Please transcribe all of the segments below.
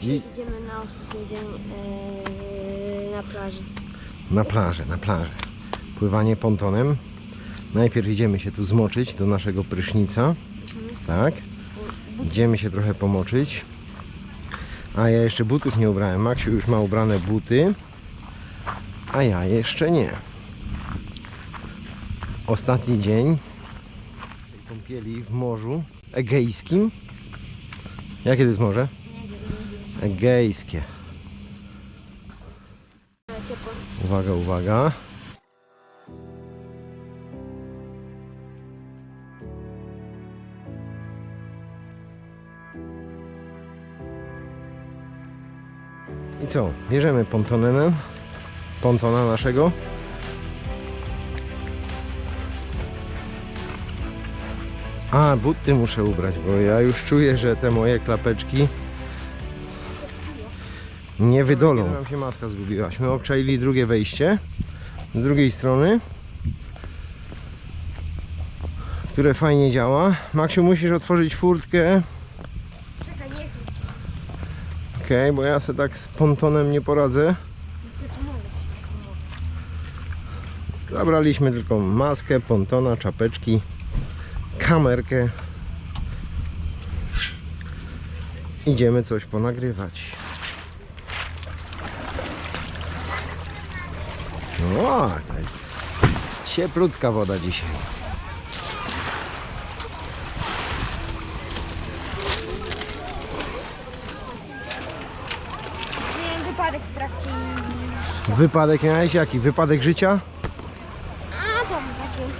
Dzisiaj idziemy na ostatni dzień yy, na plaży. Na plażę, na plażę. Pływanie pontonem. Najpierw idziemy się tu zmoczyć do naszego prysznica. Tak. Idziemy się trochę pomoczyć. A ja jeszcze butów nie ubrałem. Maksiu już ma ubrane buty. A ja jeszcze nie. Ostatni dzień kąpieli w morzu egejskim. Jakie to jest morze? Egejskie. Uwaga, uwaga. I co? Bierzemy pontonem, pontona naszego. A, buty muszę ubrać, bo ja już czuję, że te moje klapeczki nie wydolą. Nam się maska zgubiłaśmy. Obczaili drugie wejście z drugiej strony, które fajnie działa. Maksiu, musisz otworzyć furtkę. Czekaj, nie jestem. Okej, bo ja sobie tak z pontonem nie poradzę. Zabraliśmy tylko maskę, pontona, czapeczki, kamerkę. Idziemy coś ponagrywać. Tak. cieplutka woda dzisiaj. Miałem wypadek w trakcie. Wypadek miałeś jaki? Wypadek życia? A tam taki.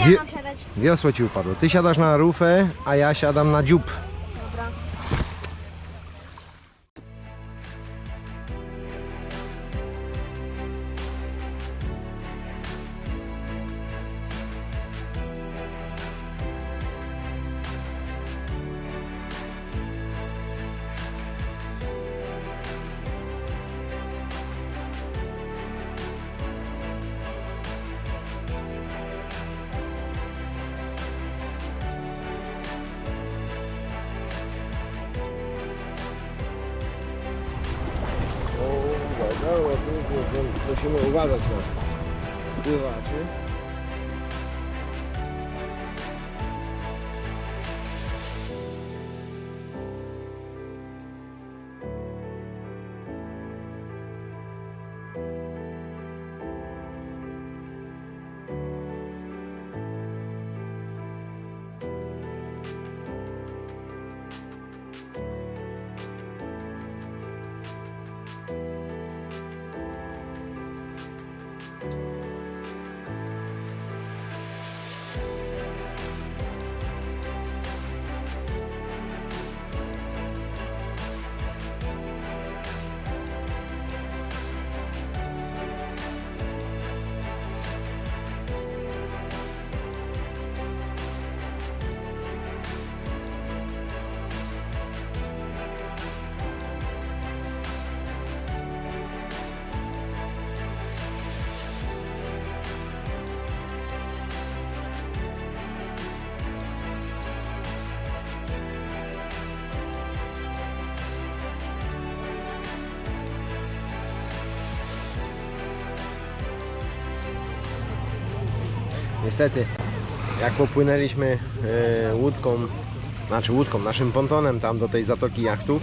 Gdzie Wie- mam siadać? Wiosło ci upadło. Ty siadasz na rufę, a ja siadam na dziób. Musimy uważać na pływaczy. Niestety, jak popłynęliśmy e, łódką, znaczy łódką, naszym pontonem tam do tej zatoki jachtów,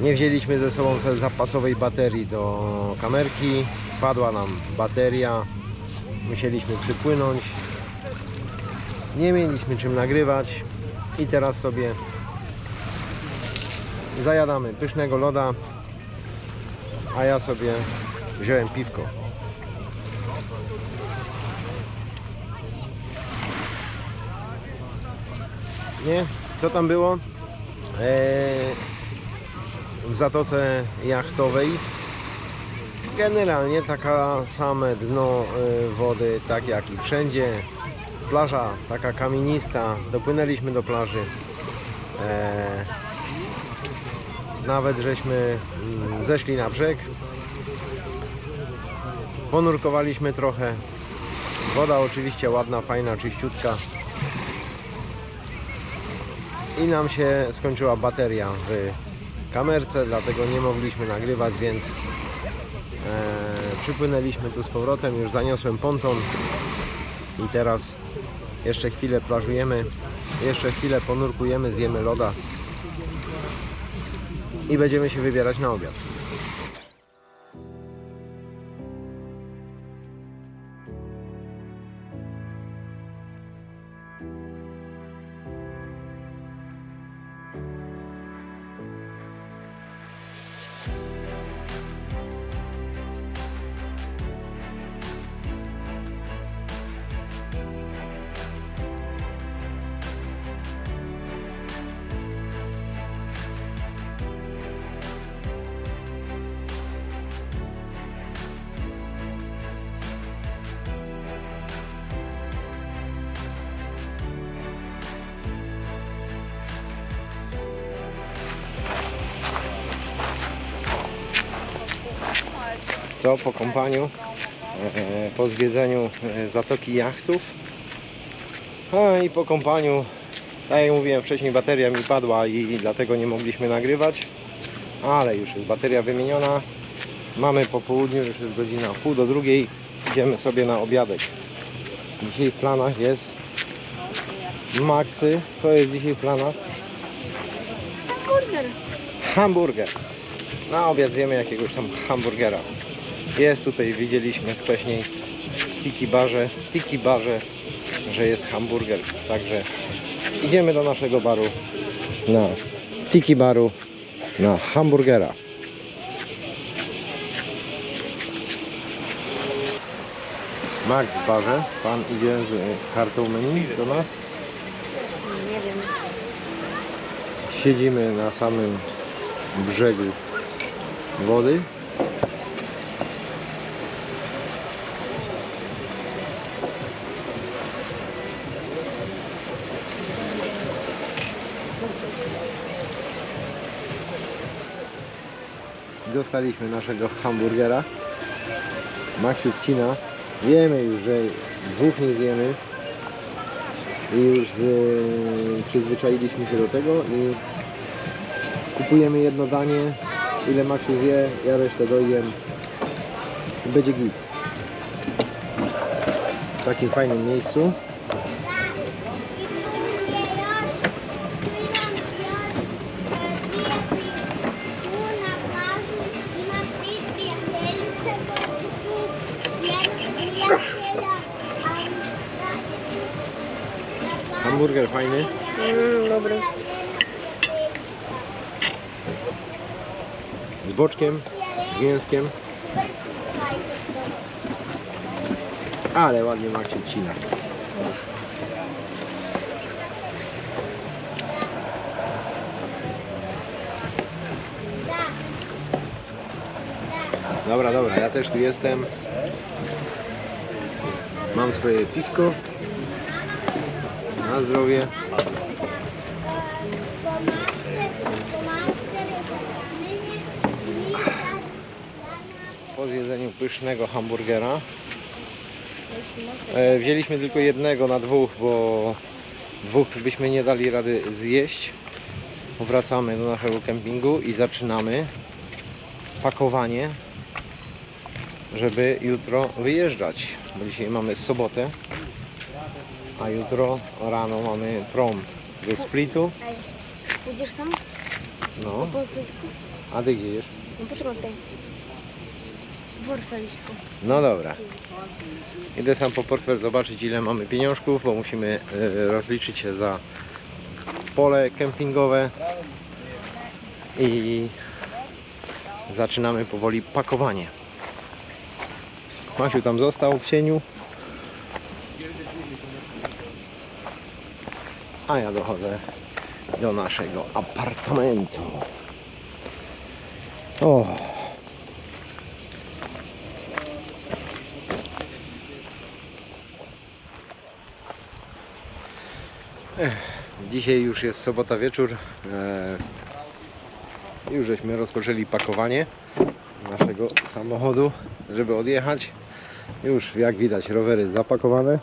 nie wzięliśmy ze sobą zapasowej baterii do kamerki, padła nam bateria, musieliśmy przypłynąć, nie mieliśmy czym nagrywać. I teraz sobie zajadamy pysznego loda, a ja sobie wziąłem piwko. Nie? Co tam było? Eee, w zatoce jachtowej generalnie taka same dno e, wody, tak jak i wszędzie. Plaża taka kamienista. Dopłynęliśmy do plaży. Eee, nawet żeśmy mm, zeszli na brzeg. Ponurkowaliśmy trochę. Woda oczywiście ładna, fajna, czyściutka. I nam się skończyła bateria w kamerce, dlatego nie mogliśmy nagrywać, więc e, przypłynęliśmy tu z powrotem, już zaniosłem ponton i teraz jeszcze chwilę plażujemy, jeszcze chwilę ponurkujemy, zjemy loda i będziemy się wybierać na obiad. Po kąpaniu, e, po zwiedzeniu e, zatoki jachtów. A i po kąpaniu, tak jak mówiłem wcześniej, bateria mi padła i dlatego nie mogliśmy nagrywać. Ale już jest bateria wymieniona. Mamy po południu, już jest godzina pół do drugiej. Idziemy sobie na obiadek. Dzisiaj w planach jest Maxy. Co jest dzisiaj w planach? Burger. Hamburger. Na obiad zjemy jakiegoś tam hamburgera. Jest tutaj, widzieliśmy wcześniej w Tiki Barze, Tiki Barze, że jest hamburger. Także idziemy do naszego baru na Tiki Baru na hamburgera. Max w barze, pan idzie z kartą menu do nas. Nie wiem. Siedzimy na samym brzegu wody. Dostaliśmy naszego hamburgera. Maksiu wcina. Wiemy już, że dwóch nie zjemy. I już e, przyzwyczailiśmy się do tego i kupujemy jedno danie, ile Maksiu zje, ja resztę dojem będzie git. W takim fajnym miejscu. Fajny. Mm, dobry. Z boczkiem, z mięskiem. Ale ładnie Maksiu wcina. Dobra, dobra, ja też tu jestem. Mam swoje piwko. Na zdrowie. Po zjedzeniu pysznego hamburgera e, wzięliśmy tylko jednego na dwóch, bo dwóch byśmy nie dali rady zjeść. Wracamy do naszego kempingu i zaczynamy pakowanie, żeby jutro wyjeżdżać. Bo dzisiaj mamy sobotę, a jutro rano mamy prom do Splitu. Pójdziesz sam? No, a ty gdzie jesz? No tu. No dobra. Idę sam po portfel zobaczyć ile mamy pieniążków, bo musimy e, rozliczyć się za pole kempingowe i zaczynamy powoli pakowanie. Masiu tam został w cieniu. A ja dochodzę do naszego apartamentu. O. Dzisiaj już jest sobota wieczór. E, już żeśmy rozpoczęli pakowanie naszego samochodu, żeby odjechać. Już jak widać rowery zapakowane.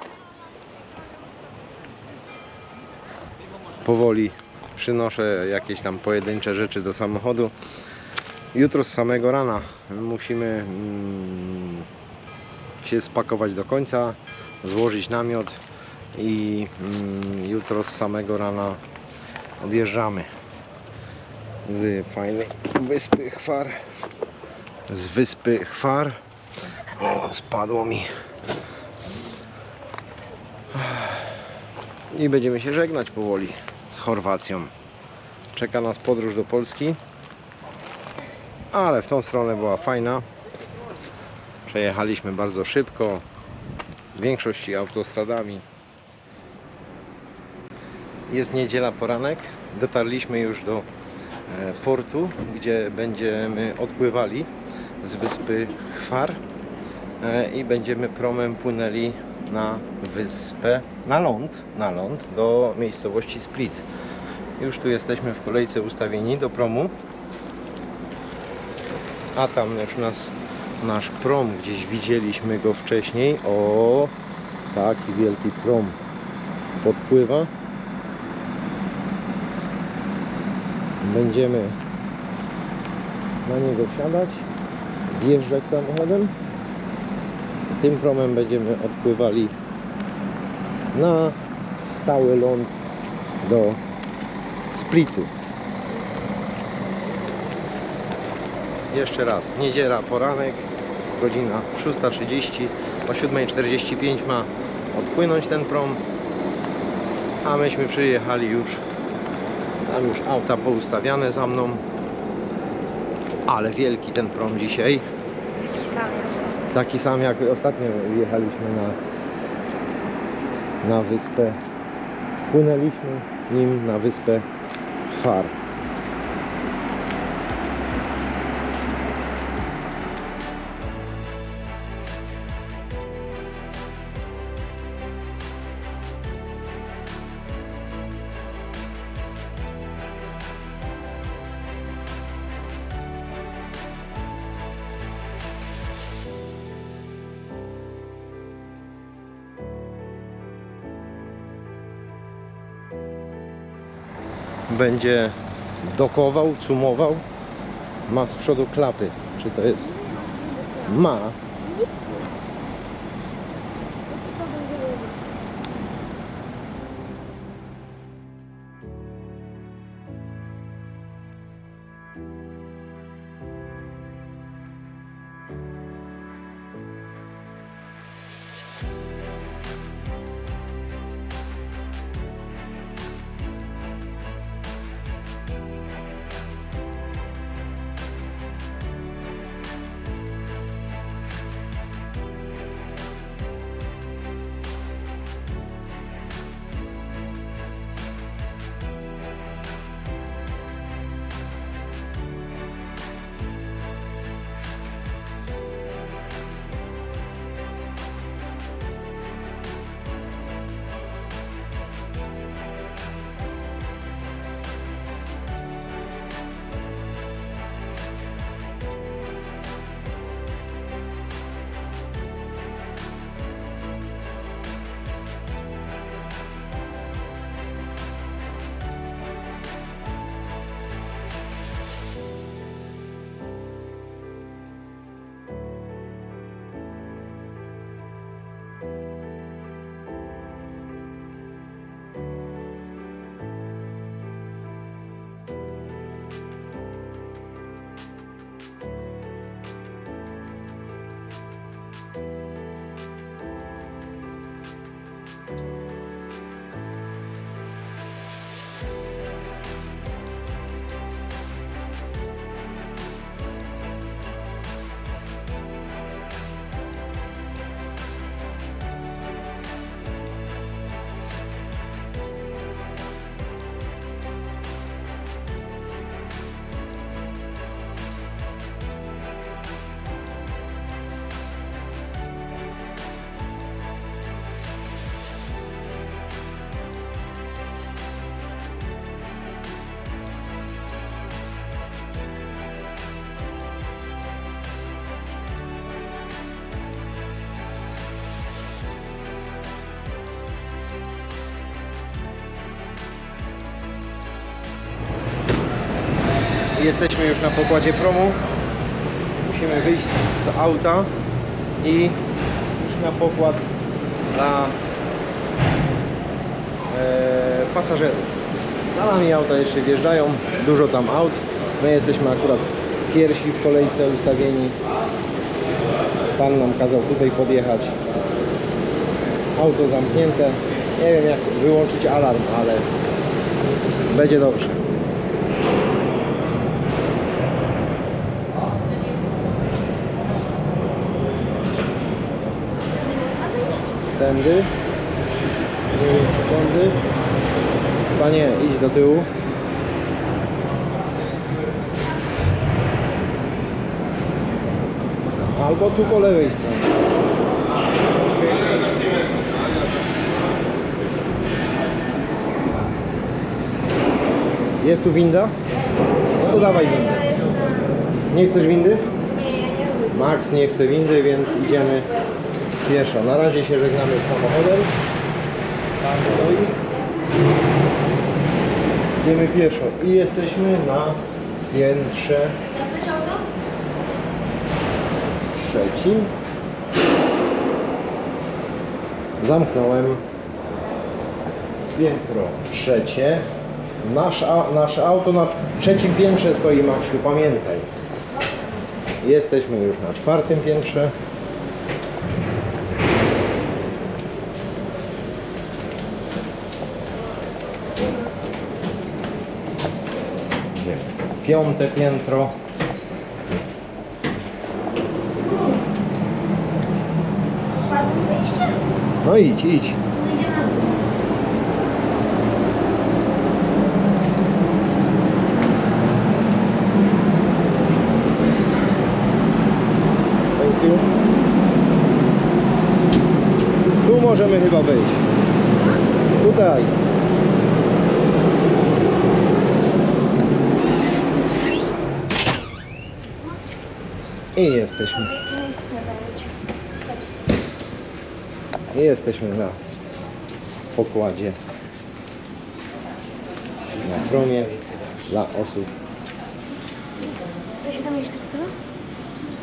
Powoli przynoszę jakieś tam pojedyncze rzeczy do samochodu. Jutro z samego rana musimy mm, się spakować do końca, złożyć namiot i mm, jutro z samego rana odjeżdżamy z fajnej wyspy Chwar. Z wyspy Chwar. O, spadło mi. I będziemy się żegnać powoli Chorwacją. Czeka nas podróż do Polski. Ale w tą stronę była fajna. Przejechaliśmy bardzo szybko. W większości autostradami. Jest niedziela poranek. Dotarliśmy już do e, portu, gdzie będziemy odpływali z wyspy Chwar e, i będziemy promem płynęli na wyspę, na ląd, na ląd do miejscowości Split. Już tu jesteśmy w kolejce ustawieni do promu. A tam już nas nasz prom gdzieś widzieliśmy go wcześniej. O, taki wielki prom podpływa. Będziemy na niego wsiadać, wjeżdżać samochodem. Tym promem będziemy odpływali na stały ląd do Splitu. Jeszcze raz, niedziela, poranek, godzina 6.30, o 7.45 ma odpłynąć ten prom, a myśmy przyjechali już, tam już auta poustawiane za mną, ale wielki ten prom dzisiaj. Taki sam jak ostatnio jechaliśmy na, na wyspę, płynęliśmy nim na wyspę Chwar. Będzie dokował, cumował. Ma z przodu klapy. Czy to jest? Ma. Jesteśmy już na pokładzie promu. Musimy wyjść z auta i iść na pokład dla e, pasażerów. Za nami auta jeszcze wjeżdżają, dużo tam aut. My jesteśmy akurat pierwsi w kolejce ustawieni. Pan nam kazał tutaj podjechać. Auto zamknięte. Nie wiem jak wyłączyć alarm, ale będzie dobrze. Tędy. Tędy. Chyba nie, idź do tyłu. Albo tu po lewej stronie. Jest tu winda? No to dawaj windę. Nie chcesz windy? Max nie chce windy, więc idziemy pieszo. Na razie się żegnamy z samochodem. Tam stoi. Idziemy pieszo i jesteśmy na piętrze trzecim. Zamknąłem piętro trzecie. Nasz, a- nasze auto na trzecim piętrze stoi, Maksiu, pamiętaj. Jesteśmy już na czwartym piętrze. Piąte piętro. No idź, idź. Tu możemy chyba wejść. Tutaj. I jesteśmy. I jesteśmy na pokładzie. Na promie dla osób Co się tam jeszcze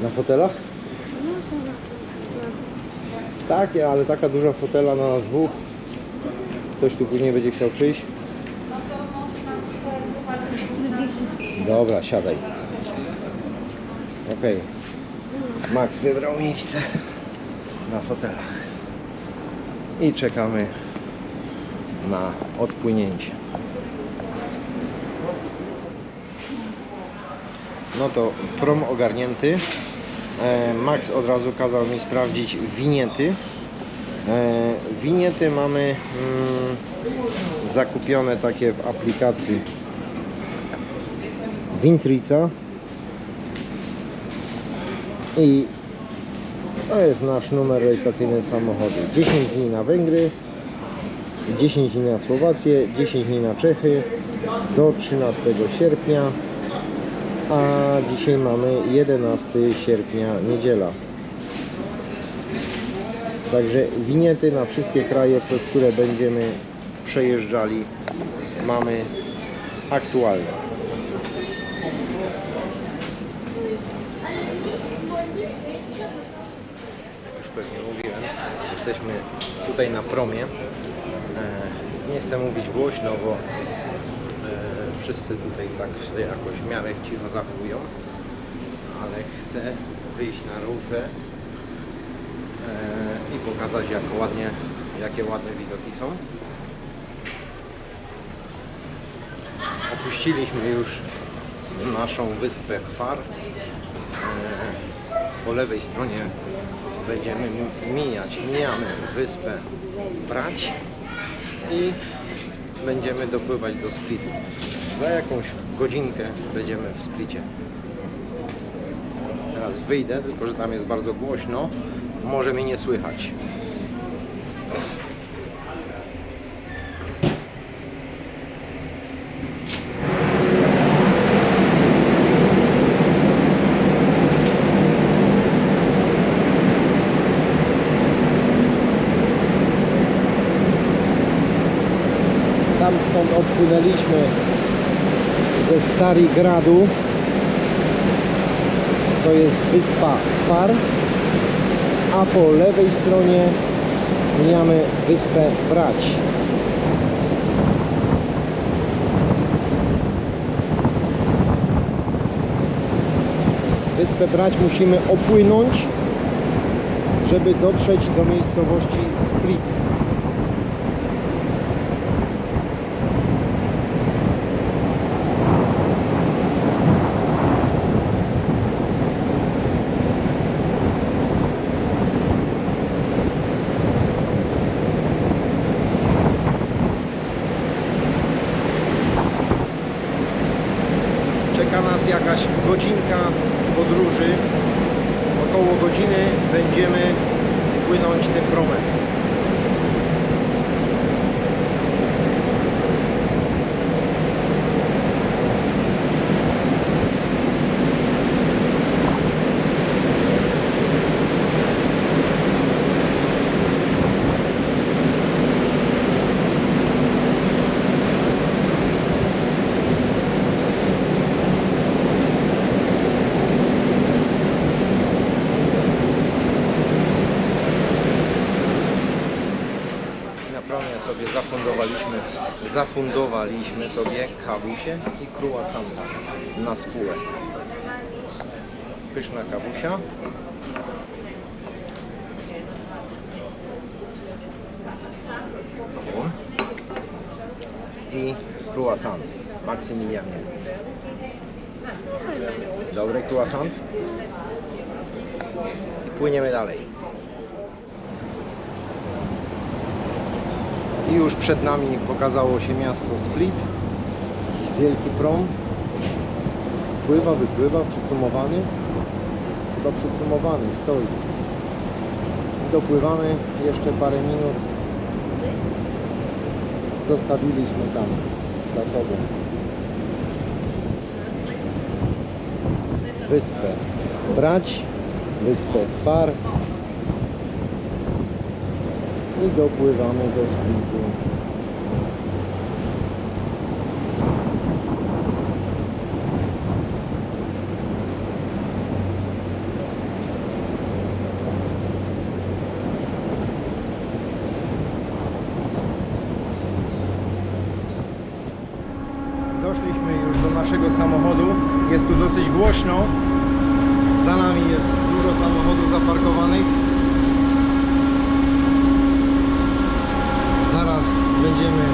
na fotelach. Tak, ale taka duża fotela na nas dwóch. Ktoś tu później będzie chciał przyjść. Dobra, siadaj. Okej. Max wybrał miejsce na fotelach. I czekamy na odpłynięcie. No to prom ogarnięty. E, Max od razu kazał mi sprawdzić winiety. E, Winiety mamy mm, zakupione takie w aplikacji Wintrica i to jest nasz numer rejestracyjny samochodu 10 dni na Węgry 10 dni na Słowację 10 dni na Czechy do 13 sierpnia a dzisiaj mamy 11 sierpnia niedziela Także winiety na wszystkie kraje, przez które będziemy przejeżdżali, mamy aktualne. Już pewnie mówiłem, jesteśmy tutaj na promie. E, Nie chcę mówić głośno, bo e, wszyscy tutaj tak się jakoś w miarę cicho zachowują, ale chcę wyjść na rufę e, i pokazać jak ładnie, jakie ładne widoki są. Opuściliśmy już naszą wyspę Kwar. Po lewej stronie będziemy mi- mijać, mijamy wyspę Brać i będziemy dopływać do Splitu. Za jakąś godzinkę będziemy w Splicie. Teraz wyjdę, tylko że tam jest bardzo głośno. Może mnie nie słychać. Odpłynęliśmy ze Starigradu to jest wyspa Far, a po lewej stronie mijamy wyspę Brać. Wyspę Brać musimy opłynąć, żeby dotrzeć do miejscowości Split. Czeka nas jakaś godzinka podróży. Około godziny będziemy płynąć tym promem. Na promie sobie zafundowaliśmy, zafundowaliśmy sobie kawusie i croissanta na spółę. Pyszna kawusia. O. I croissant Maksymilianie. Dobry croissant. I płyniemy dalej. I już przed nami pokazało się miasto Split. Wielki prom. Wpływa, wypływa, przycumowany. Chyba przycumowany, stoi. Dopływamy jeszcze parę minut. Zostawiliśmy tam za sobą wyspę Brać, wyspę Kwar i dopływamy do Splitu. Doszliśmy już do naszego samochodu. Jest tu dosyć głośno. Za nami jest dużo samochodów zaparkowanych. Będziemy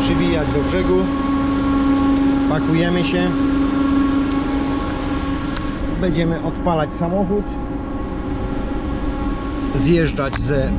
przybijać do brzegu. Pakujemy się. Będziemy odpalać samochód. Zjeżdżać ze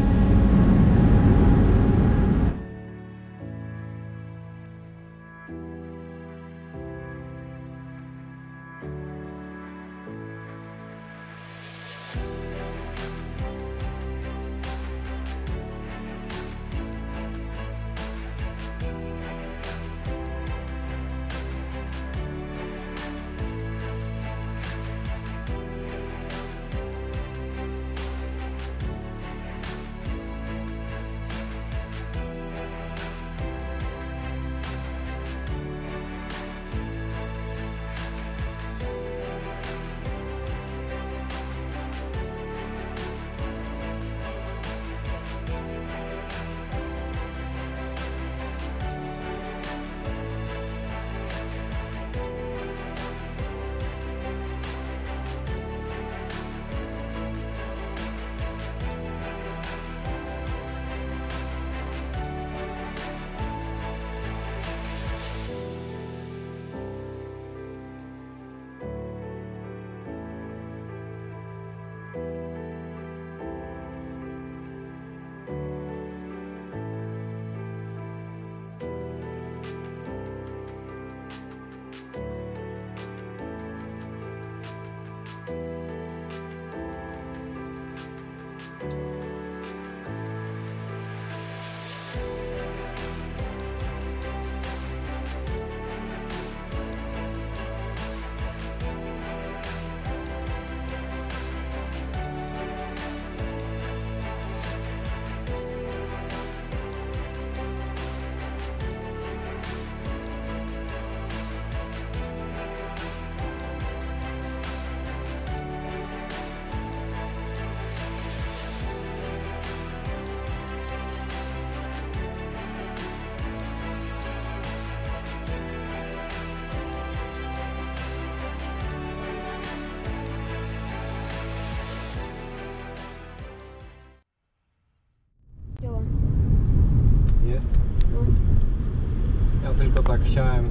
chciałem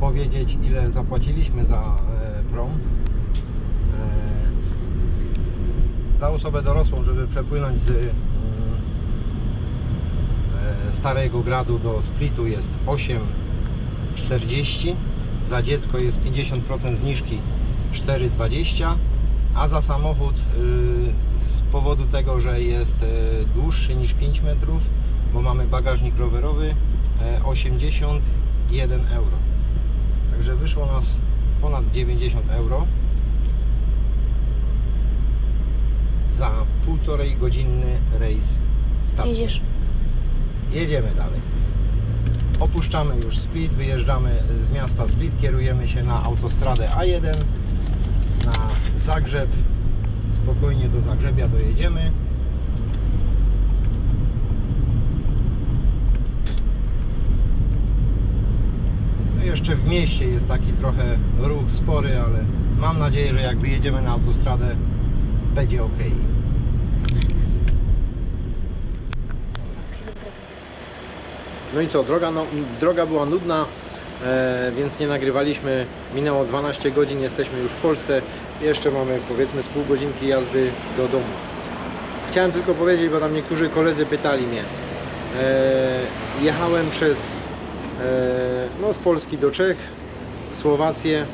powiedzieć ile zapłaciliśmy za e, prom e, za osobę dorosłą, żeby przepłynąć z mm, e, Starego Gradu do Splitu jest 8,40 za dziecko jest 50% zniżki 4,20 a za samochód y, z powodu tego, że jest dłuższy niż 5 metrów bo mamy bagażnik rowerowy 80 1 euro. Także wyszło nas ponad 90 euro za półtorej godzinny rejs statkiem. Jedziesz. Jedziemy dalej. Opuszczamy już Split, wyjeżdżamy z miasta Split, kierujemy się na autostradę A1 na Zagrzeb. Spokojnie do Zagrzebia dojedziemy. Jeszcze w mieście jest taki trochę ruch spory, ale mam nadzieję, że jak wyjedziemy na autostradę będzie ok. No i co, droga, no, droga była nudna, e, więc nie nagrywaliśmy. Minęło 12 godzin, jesteśmy już w Polsce. Jeszcze mamy powiedzmy z pół godzinki jazdy do domu. Chciałem tylko powiedzieć, bo tam niektórzy koledzy pytali mnie. E, jechałem przez no, z Polski do Czech, Słowację,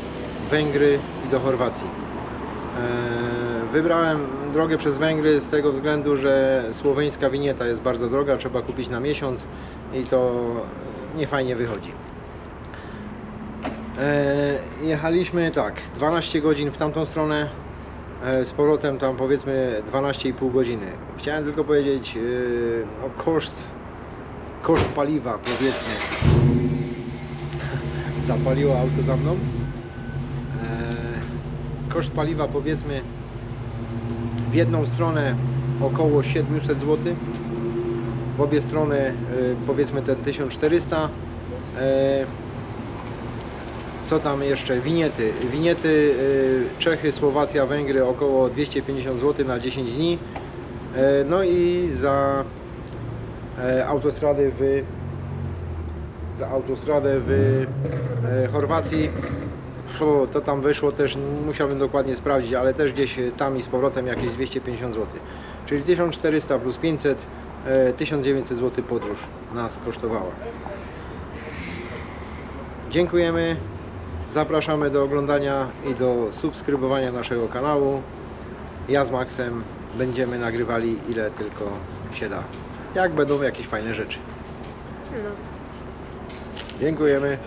Węgry i do Chorwacji. E, Wybrałem drogę przez Węgry z tego względu, że słoweńska winieta jest bardzo droga, trzeba kupić na miesiąc i to nie fajnie wychodzi. E, jechaliśmy tak, 12 godzin w tamtą stronę, e, z powrotem tam powiedzmy 12,5 godziny. Chciałem tylko powiedzieć, e, no, koszt, koszt paliwa powiedzmy. Zapaliło auto za mną. E, koszt paliwa powiedzmy w jedną stronę około 700 zł w obie strony e, powiedzmy ten 1400 E, co tam jeszcze? Winiety. Winiety Czechy, Słowacja, Węgry około 250 zł na 10 dni. No i za autostrady w autostradę w e, Chorwacji to tam wyszło też, musiałbym dokładnie sprawdzić, ale też gdzieś tam i z powrotem jakieś 250 zł. Czyli 1400 plus 500, e, 1900 zł podróż nas kosztowała. Dziękujemy, zapraszamy do oglądania i do subskrybowania naszego kanału. Ja z Maxem będziemy nagrywali ile tylko się da. Jak będą jakieś fajne rzeczy. No. Dziękujemy.